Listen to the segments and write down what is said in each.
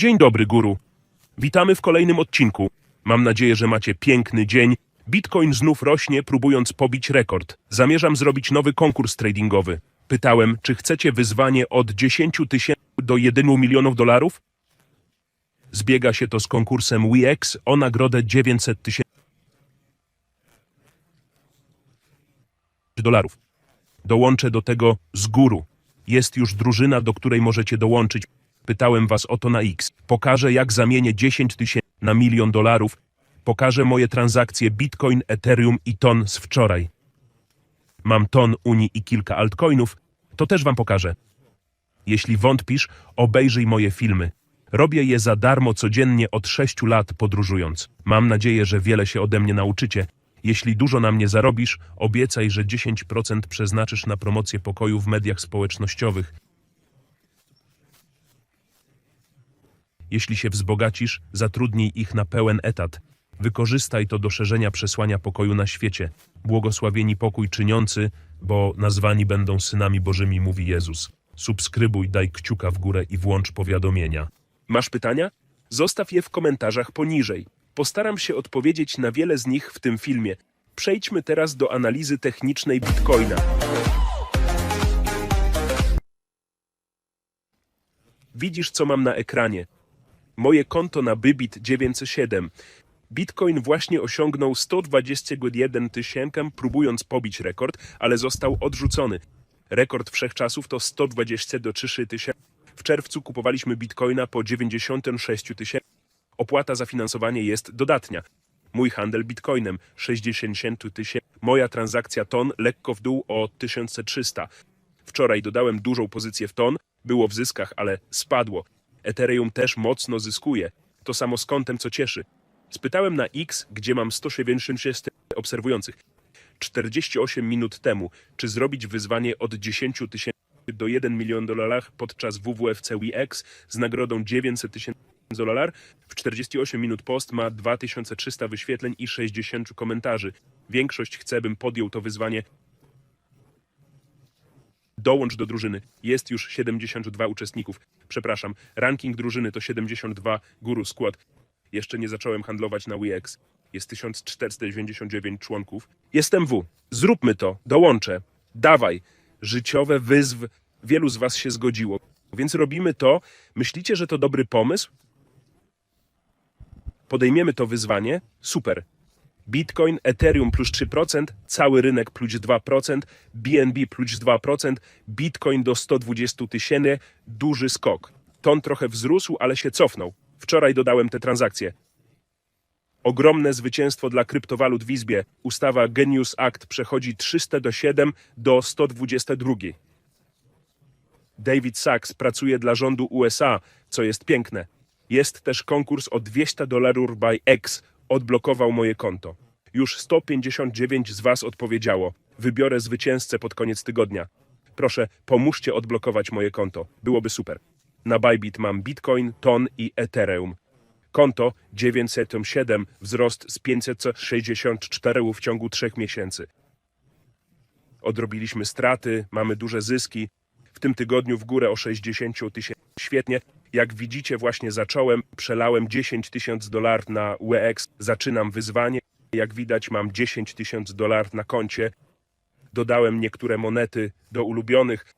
Dzień dobry, guru. Witamy w kolejnym odcinku. Mam nadzieję, że macie piękny dzień. Bitcoin znów rośnie, próbując pobić rekord. Zamierzam zrobić nowy konkurs tradingowy. Pytałem, czy chcecie wyzwanie od 10 tysięcy do 1 milionów dolarów? Zbiega się to z konkursem WeX o nagrodę 900 tysięcy dolarów. Dołączę do tego z góru. Jest już drużyna, do której możecie dołączyć. Pytałem was o to na X. Pokażę, jak zamienię 10 tysięcy na milion dolarów. Pokażę moje transakcje Bitcoin, Ethereum i Ton z wczoraj. Mam Ton, Uni i kilka altcoinów. To też wam pokażę. Jeśli wątpisz, obejrzyj moje filmy. Robię je za darmo codziennie od 6 lat podróżując. Mam nadzieję, że wiele się ode mnie nauczycie. Jeśli dużo na mnie zarobisz, obiecaj, że 10% przeznaczysz na promocję pokoju w mediach społecznościowych. Jeśli się wzbogacisz, zatrudnij ich na pełen etat. Wykorzystaj to do szerzenia przesłania pokoju na świecie. Błogosławieni pokój czyniący, bo nazwani będą synami Bożymi, mówi Jezus. Subskrybuj, daj kciuka w górę i włącz powiadomienia. Masz pytania? Zostaw je w komentarzach poniżej. Postaram się odpowiedzieć na wiele z nich w tym filmie. Przejdźmy teraz do analizy technicznej Bitcoina. Widzisz, co mam na ekranie. Moje konto na Bybit 907. Bitcoin właśnie osiągnął 121 tysięcy, próbując pobić rekord, ale został odrzucony. Rekord wszechczasów to 123 tysięcy. W czerwcu kupowaliśmy bitcoina po 96 tysięcy. Opłata za finansowanie jest dodatnia. Mój handel bitcoinem 60 tysięcy. Moja transakcja ton lekko w dół o 1300. Wczoraj dodałem dużą pozycję w ton, było w zyskach, ale spadło. Ethereum też mocno zyskuje. To samo z co cieszy. Spytałem na X, gdzie mam 176 obserwujących. 48 minut temu, czy zrobić wyzwanie od 10 tysięcy do 1 milion dolarów podczas WWFC WeX z nagrodą 900 tysięcy dolar. W 48 minut post ma 2300 wyświetleń i 60 komentarzy. Większość chce, bym podjął to wyzwanie. Dołącz do drużyny. Jest już 72 uczestników. Przepraszam, ranking drużyny to 72 Guru Squad. Jeszcze nie zacząłem handlować na WeX. Jest 1499 członków. Jestem W. Zróbmy to. Dołączę. Dawaj. Życiowe wyzw. Wielu z was się zgodziło. Więc robimy to. Myślicie, że to dobry pomysł? Podejmiemy to wyzwanie? Super. Bitcoin, Ethereum plus 3%, cały rynek plus 2%, BNB plus 2%, Bitcoin do 120 tysięcy, duży skok. Ton trochę wzrósł, ale się cofnął. Wczoraj dodałem te transakcje. Ogromne zwycięstwo dla kryptowalut w Izbie. Ustawa Genius Act przechodzi 300 do 7 do 122. David Sachs pracuje dla rządu USA, co jest piękne. Jest też konkurs o 200 dolarów by X. Odblokował moje konto. Już 159 z Was odpowiedziało. Wybiorę zwycięzcę pod koniec tygodnia. Proszę, pomóżcie odblokować moje konto. Byłoby super. Na Bybit mam Bitcoin, Ton i Ethereum. Konto 907, wzrost z 564 w ciągu trzech miesięcy. Odrobiliśmy straty, mamy duże zyski. W tym tygodniu w górę o 60 tysięcy. Świetnie. Jak widzicie, właśnie zacząłem, przelałem 10 tysięcy dolarów na WEX, zaczynam wyzwanie. Jak widać, mam 10 tysięcy dolarów na koncie. Dodałem niektóre monety do ulubionych.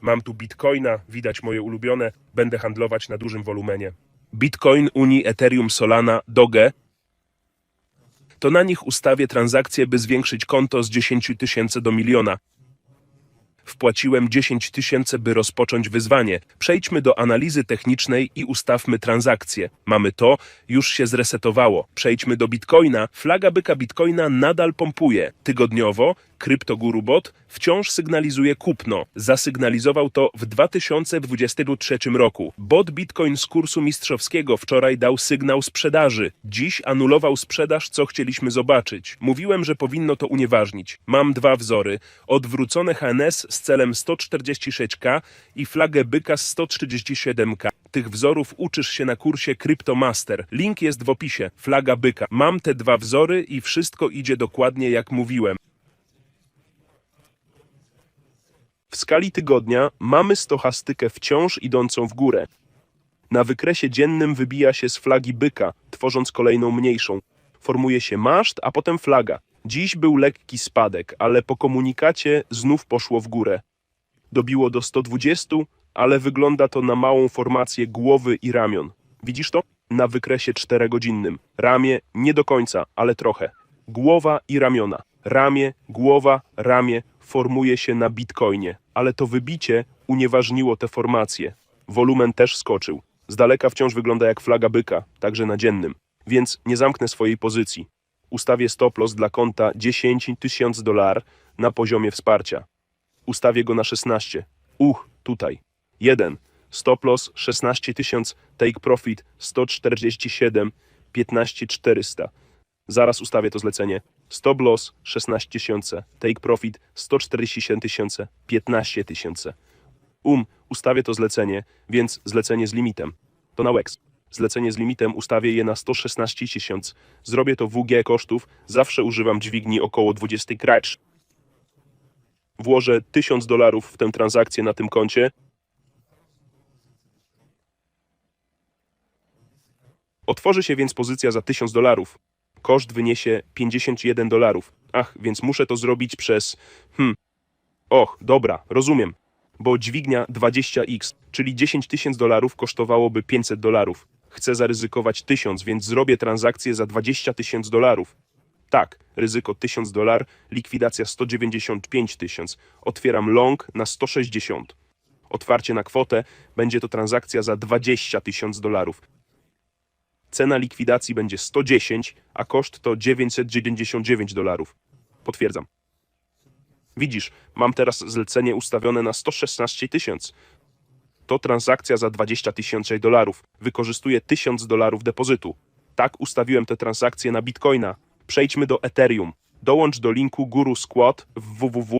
Mam tu bitcoina, widać moje ulubione. Będę handlować na dużym wolumenie. Bitcoin, Uni, Ethereum, Solana, Doge. To na nich ustawię transakcje, by zwiększyć konto z 10 tysięcy do miliona. Wpłaciłem 10 tysięcy, by rozpocząć wyzwanie. Przejdźmy do analizy technicznej i ustawmy transakcje. Mamy to, już się zresetowało. Przejdźmy do Bitcoina. Flaga byka Bitcoina nadal pompuje. Tygodniowo KryptoGuruBot wciąż sygnalizuje kupno. Zasygnalizował to w 2023 roku. Bot Bitcoin z kursu mistrzowskiego wczoraj dał sygnał sprzedaży. Dziś anulował sprzedaż, co chcieliśmy zobaczyć. Mówiłem, że powinno to unieważnić. Mam dwa wzory. Odwrócone HNS z celem 146K i flagę byka z 137K. Tych wzorów uczysz się na kursie CryptoMaster. Link jest w opisie. Flaga byka. Mam te dwa wzory i wszystko idzie dokładnie jak mówiłem. W skali tygodnia mamy stochastykę wciąż idącą w górę. Na wykresie dziennym wybija się z flagi byka, tworząc kolejną mniejszą. Formuje się maszt, a potem flaga. Dziś był lekki spadek, ale po komunikacie znów poszło w górę. Dobiło do 120, ale wygląda to na małą formację głowy i ramion. Widzisz to? Na wykresie czterogodzinnym. Ramię nie do końca, ale trochę. Głowa i ramiona. Ramię, głowa, ramię formuje się na bitcoinie, ale to wybicie unieważniło te formacje. Wolumen też skoczył. Z daleka wciąż wygląda jak flaga byka, także na dziennym. Więc nie zamknę swojej pozycji. Ustawię stop loss dla konta 10 tysięcy dolar na poziomie wsparcia. Ustawię go na 16. Uch, tutaj. 1. Stop loss 16 tysięcy, take profit 147, 15 400. Zaraz ustawię to zlecenie. Stop loss 16 tysięcy, take profit 147 tysięcy, 15 tysięcy. Um, ustawię to zlecenie, więc zlecenie z limitem. To na WEX. Zlecenie z limitem ustawię je na 116 tysięcy. Zrobię to WG kosztów, zawsze używam dźwigni około 20 kracz. Włożę 1000 dolarów w tę transakcję na tym koncie. Otworzy się więc pozycja za 1000 dolarów. Koszt wyniesie 51 dolarów. Ach, więc muszę to zrobić przez... Hmm. Och, dobra, rozumiem. Bo dźwignia 20x, czyli 10 tysięcy dolarów kosztowałoby 500 dolarów. Chcę zaryzykować 1000, więc zrobię transakcję za 20 tysięcy dolarów. Tak, ryzyko 1000 dolar, likwidacja 195 tysięcy. Otwieram long na 160. Otwarcie na kwotę będzie to transakcja za 20 tysięcy dolarów. Cena likwidacji będzie 110, a koszt to 999 dolarów. Potwierdzam. Widzisz, mam teraz zlecenie ustawione na 116 tysięcy. To transakcja za 20 tysięcy dolarów. Wykorzystuję 1000 dolarów depozytu. Tak ustawiłem tę transakcję na Bitcoina. Przejdźmy do Ethereum. Dołącz do linku Guru Squad w www.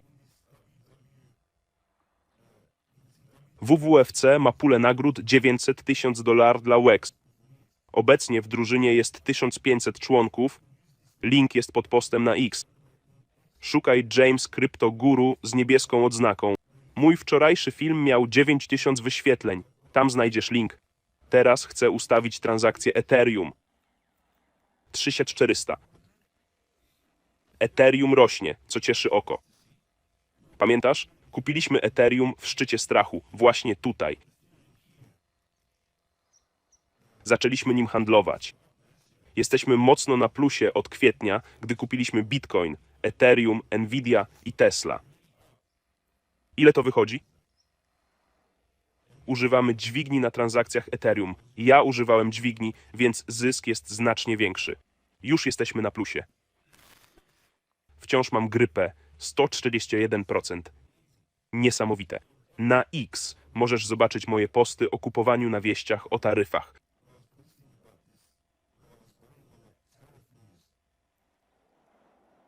WWFC ma pulę nagród 900 tysięcy dolarów dla WEX. Obecnie w drużynie jest 1500 członków. Link jest pod postem na X. Szukaj James Crypto Guru z niebieską odznaką. Mój wczorajszy film miał 9000 wyświetleń. Tam znajdziesz link. Teraz chcę ustawić transakcję Ethereum. 3400. Ethereum rośnie, co cieszy oko. Pamiętasz? Kupiliśmy Ethereum w szczycie strachu, właśnie tutaj. Zaczęliśmy nim handlować. Jesteśmy mocno na plusie od kwietnia, gdy kupiliśmy Bitcoin, Ethereum, Nvidia i Tesla. Ile to wychodzi? Używamy dźwigni na transakcjach Ethereum. Ja używałem dźwigni, więc zysk jest znacznie większy. Już jesteśmy na plusie. Wciąż mam grypę 141%. Niesamowite. Na X możesz zobaczyć moje posty o kupowaniu na wieściach o taryfach.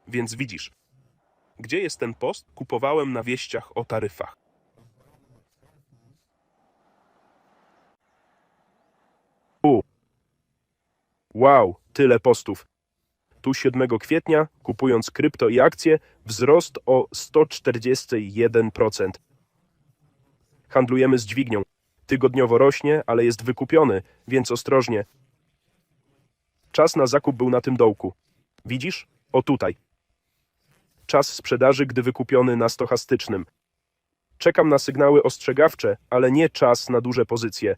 Więc widzisz, gdzie jest ten post? Kupowałem na wieściach o taryfach. U. Wow, tyle postów. Tu 7 kwietnia, kupując krypto i akcje, wzrost o 141%. Handlujemy z dźwignią. Tygodniowo rośnie, ale jest wykupiony, więc ostrożnie. Czas na zakup był na tym dołku. Widzisz? O tutaj. Czas sprzedaży, gdy wykupiony na stochastycznym. Czekam na sygnały ostrzegawcze, ale nie czas na duże pozycje.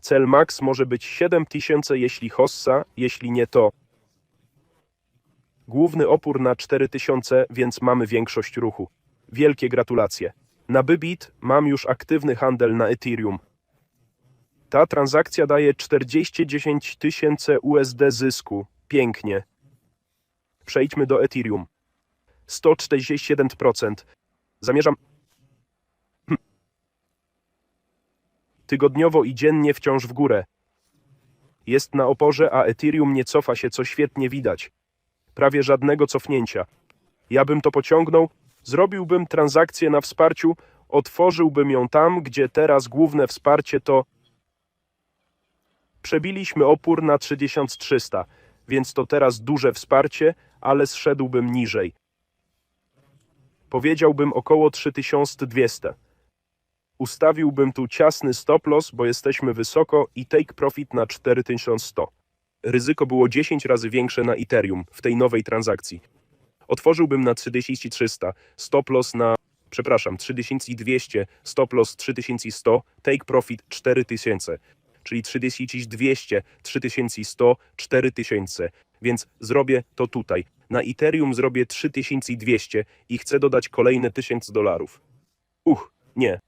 Cel max może być 7000, jeśli hossa, jeśli nie to. Główny opór na 4000, więc mamy większość ruchu. Wielkie gratulacje. Na Bybit mam już aktywny handel na Ethereum. Ta transakcja daje 40 tysięcy USD zysku. Pięknie. Przejdźmy do Ethereum. 147%. Zamierzam. Hm. Tygodniowo i dziennie wciąż w górę. Jest na oporze, a Ethereum nie cofa się, co świetnie widać. Prawie żadnego cofnięcia. Ja bym to pociągnął, zrobiłbym transakcję na wsparciu, otworzyłbym ją tam, gdzie teraz główne wsparcie to Przebiliśmy opór na 3300, więc to teraz duże wsparcie, ale zszedłbym niżej. Powiedziałbym około 3200. Ustawiłbym tu ciasny stop loss, bo jesteśmy wysoko i take profit na 4100. Ryzyko było 10 razy większe na Ethereum w tej nowej transakcji. Otworzyłbym na 3300, stop loss na, przepraszam, 3200, stop loss 3100, take profit 4000, czyli 3200, 3100, 4000. Więc zrobię to tutaj. Na Ethereum zrobię 3200 i chcę dodać kolejne 1000 dolarów. Uch, nie.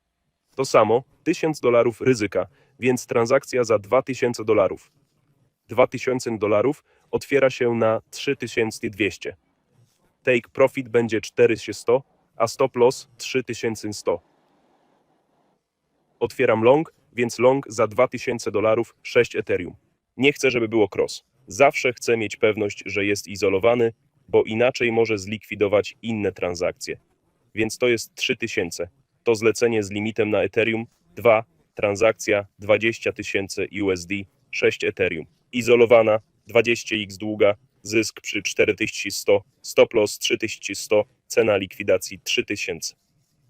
To samo, 1000 dolarów ryzyka, więc transakcja za 2000 dolarów. 2000 dolarów otwiera się na 3200. Take profit będzie 4100, a stop loss 3100. Otwieram long, więc long za 2000 dolarów 6 Ethereum. Nie chcę, żeby było cross. Zawsze chcę mieć pewność, że jest izolowany, bo inaczej może zlikwidować inne transakcje. Więc to jest 3000. To zlecenie z limitem na Ethereum 2, transakcja 20 tysięcy USD, 6 Ethereum. Izolowana, 20x długa, zysk przy 4100, stop loss 3100, cena likwidacji 3000.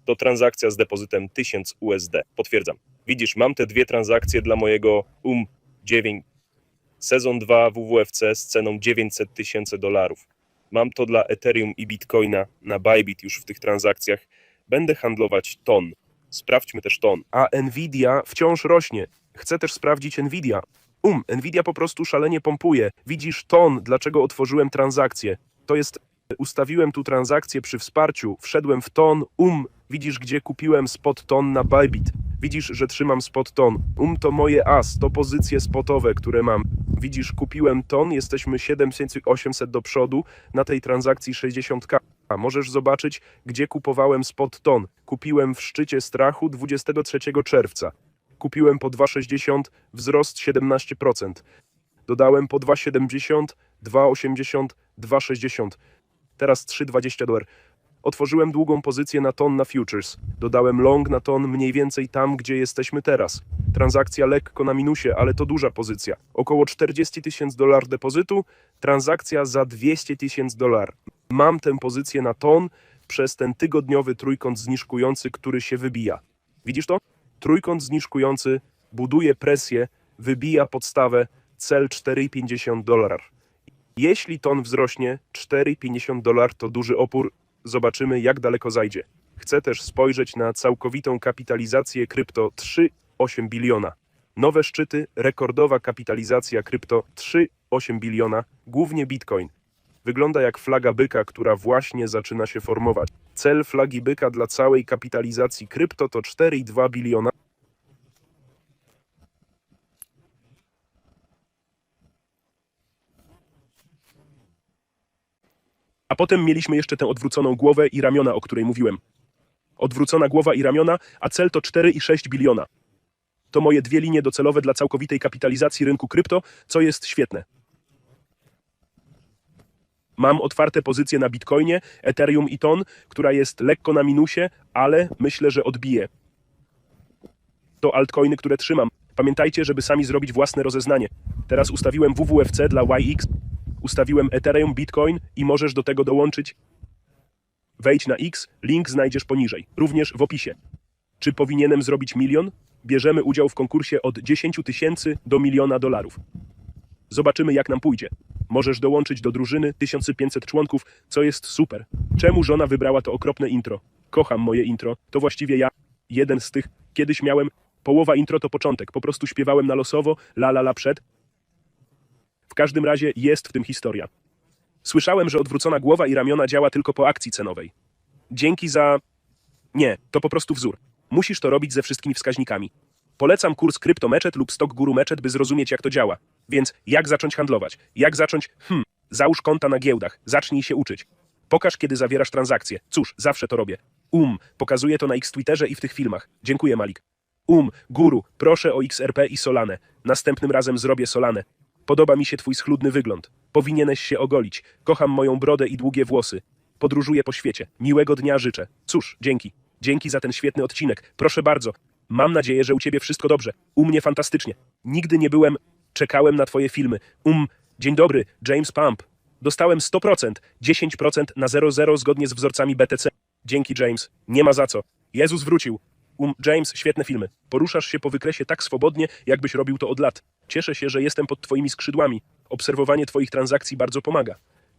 To transakcja z depozytem 1000 USD. Potwierdzam. Widzisz, mam te dwie transakcje dla mojego UM 9. Sezon 2 WWFC z ceną 900 tysięcy dolarów. Mam to dla Ethereum i Bitcoina na Bybit już w tych transakcjach. Będę handlować ton. Sprawdźmy też ton. A Nvidia wciąż rośnie. Chcę też sprawdzić Nvidia. Um, Nvidia po prostu szalenie pompuje. Widzisz ton, dlaczego otworzyłem transakcję. To jest, ustawiłem tu transakcję przy wsparciu, wszedłem w ton, um, widzisz gdzie kupiłem spot ton na Bybit. Widzisz, że trzymam spot ton. Um to moje as, to pozycje spotowe, które mam. Widzisz, kupiłem ton, jesteśmy 7800 do przodu, na tej transakcji 60k. A możesz zobaczyć, gdzie kupowałem spot ton. Kupiłem w szczycie strachu 23 czerwca. Kupiłem po 2,60, wzrost 17%. Dodałem po 2,70, 2,80, 2,60. Teraz 3,20 dolar. Otworzyłem długą pozycję na ton na futures. Dodałem long na ton mniej więcej tam, gdzie jesteśmy teraz. Transakcja lekko na minusie, ale to duża pozycja. Około 40 tysięcy dolar depozytu, transakcja za 200 tysięcy dolar. Mam tę pozycję na ton przez ten tygodniowy trójkąt zniżkujący, który się wybija. Widzisz to? Trójkąt zniżkujący buduje presję, wybija podstawę, cel 4,50 dolar. Jeśli ton wzrośnie 4,50 dolar to duży opór, zobaczymy jak daleko zajdzie. Chcę też spojrzeć na całkowitą kapitalizację krypto 3,8 biliona. Nowe szczyty, rekordowa kapitalizacja krypto 3,8 biliona, głównie bitcoin. Wygląda jak flaga byka, która właśnie zaczyna się formować. Cel flagi byka dla całej kapitalizacji krypto to 4,2 biliona. A potem mieliśmy jeszcze tę odwróconą głowę i ramiona, o której mówiłem. Odwrócona głowa i ramiona, a cel to 4,6 biliona. To moje dwie linie docelowe dla całkowitej kapitalizacji rynku krypto, co jest świetne. Mam otwarte pozycje na Bitcoinie, Ethereum i Ton, która jest lekko na minusie, ale myślę, że odbije. To altcoiny, które trzymam. Pamiętajcie, żeby sami zrobić własne rozeznanie. Teraz ustawiłem WWFC dla YX, ustawiłem Ethereum, Bitcoin i możesz do tego dołączyć. Wejdź na X, link znajdziesz poniżej, również w opisie. Czy powinienem zrobić milion? Bierzemy udział w konkursie od 10 tysięcy do miliona dolarów. Zobaczymy, jak nam pójdzie. Możesz dołączyć do drużyny 1500 członków, co jest super. Czemu żona wybrała to okropne intro? Kocham moje intro, to właściwie ja. Jeden z tych, kiedyś miałem. Połowa intro to początek, po prostu śpiewałem na losowo, la la la przed. Każdym razie jest w tym historia. Słyszałem, że odwrócona głowa i ramiona działa tylko po akcji cenowej. Dzięki za. Nie, to po prostu wzór. Musisz to robić ze wszystkimi wskaźnikami. Polecam kurs Kryptomeczet lub Stock Guru Meczet, by zrozumieć, jak to działa. Więc jak zacząć handlować? Jak zacząć? Hmm, załóż konta na giełdach, zacznij się uczyć. Pokaż, kiedy zawierasz transakcje. Cóż, zawsze to robię. Um, pokazuję to na X Twitterze i w tych filmach. Dziękuję, Malik. Um, guru, proszę o XRP i Solanę. Następnym razem zrobię Solanę. Podoba mi się twój schludny wygląd. Powinieneś się ogolić. Kocham moją brodę i długie włosy. Podróżuję po świecie. Miłego dnia życzę. Cóż, dzięki. Dzięki za ten świetny odcinek. Proszę bardzo. Mam nadzieję, że u ciebie wszystko dobrze. U mnie fantastycznie. Nigdy nie byłem. Czekałem na twoje filmy. Um, dzień dobry, James Pump. Dostałem 100%, 10% na 00 zgodnie z wzorcami BTC. Dzięki, James. Nie ma za co. Jezus wrócił. Um, James, świetne filmy. Poruszasz się po wykresie tak swobodnie, jakbyś robił to od lat. Cieszę się, że jestem pod twoimi skrzydłami. Obserwowanie twoich transakcji bardzo pomaga.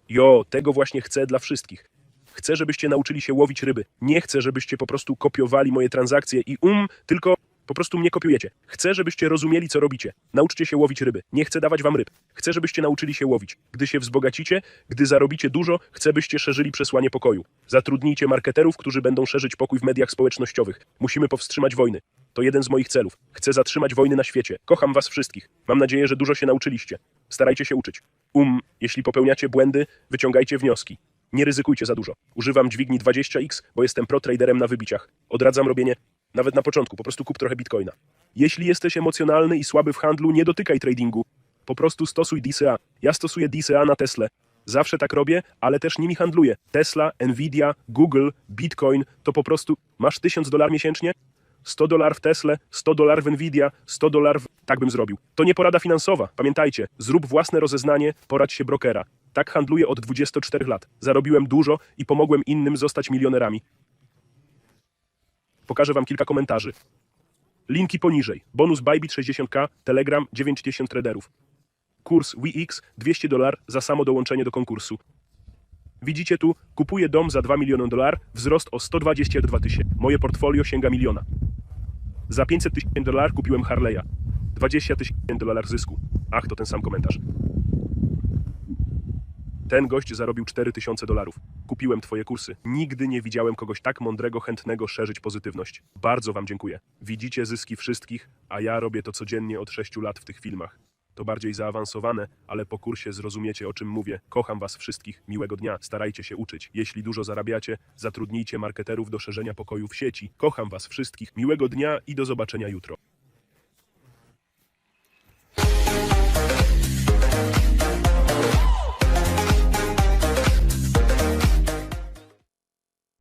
Jo, tego właśnie chcę dla wszystkich. Chcę, żebyście nauczyli się łowić ryby. Nie chcę, żebyście po prostu kopiowali moje transakcje i um, tylko po prostu mnie kopiujecie. Chcę, żebyście rozumieli, co robicie. Nauczcie się łowić ryby. Nie chcę dawać wam ryb. Chcę, żebyście nauczyli się łowić. Gdy się wzbogacicie, gdy zarobicie dużo, chcę, byście szerzyli przesłanie pokoju. Zatrudnijcie marketerów, którzy będą szerzyć pokój w mediach społecznościowych. Musimy powstrzymać wojny. To jeden z moich celów. Chcę zatrzymać wojny na świecie. Kocham was wszystkich. Mam nadzieję, że dużo się nauczyliście. Starajcie się uczyć. Um, jeśli popełniacie błędy, wyciągajcie wnioski. Nie ryzykujcie za dużo. Używam dźwigni 20x, bo jestem pro-traderem na wybiciach. Odradzam robienie, nawet na początku, po prostu kup trochę bitcoina. Jeśli jesteś emocjonalny i słaby w handlu, nie dotykaj tradingu. Po prostu stosuj DCA. Ja stosuję DCA na Tesla. Zawsze tak robię, ale też nimi handluję. Tesla, Nvidia, Google, Bitcoin to po prostu masz 1000 dolarów miesięcznie? 100 dolarów w Tesla, 100 dolarów w Nvidia, 100 dolarów. Tak bym zrobił. To nie porada finansowa. Pamiętajcie, zrób własne rozeznanie, poradź się brokera. Tak handluję od 24 lat. Zarobiłem dużo i pomogłem innym zostać milionerami. Pokażę wam kilka komentarzy. Linki poniżej. Bonus Bybit 60k, Telegram 9000 traderów. Kurs WX 200 dolar za samo dołączenie do konkursu. Widzicie tu, kupuję dom za 2 miliony dolar, wzrost o 122 tysięcy. Moje portfolio sięga miliona. Za 500 tysięcy dolar kupiłem Harley'a. 20 tysięcy dolar zysku. Ach, to ten sam komentarz. Ten gość zarobił 4000 dolarów. Kupiłem twoje kursy. Nigdy nie widziałem kogoś tak mądrego, chętnego szerzyć pozytywność. Bardzo wam dziękuję. Widzicie zyski wszystkich, a ja robię to codziennie od 6 lat w tych filmach. To bardziej zaawansowane, ale po kursie zrozumiecie o czym mówię. Kocham was wszystkich. Miłego dnia. Starajcie się uczyć. Jeśli dużo zarabiacie, zatrudnijcie marketerów do szerzenia pokoju w sieci. Kocham was wszystkich. Miłego dnia i do zobaczenia jutro.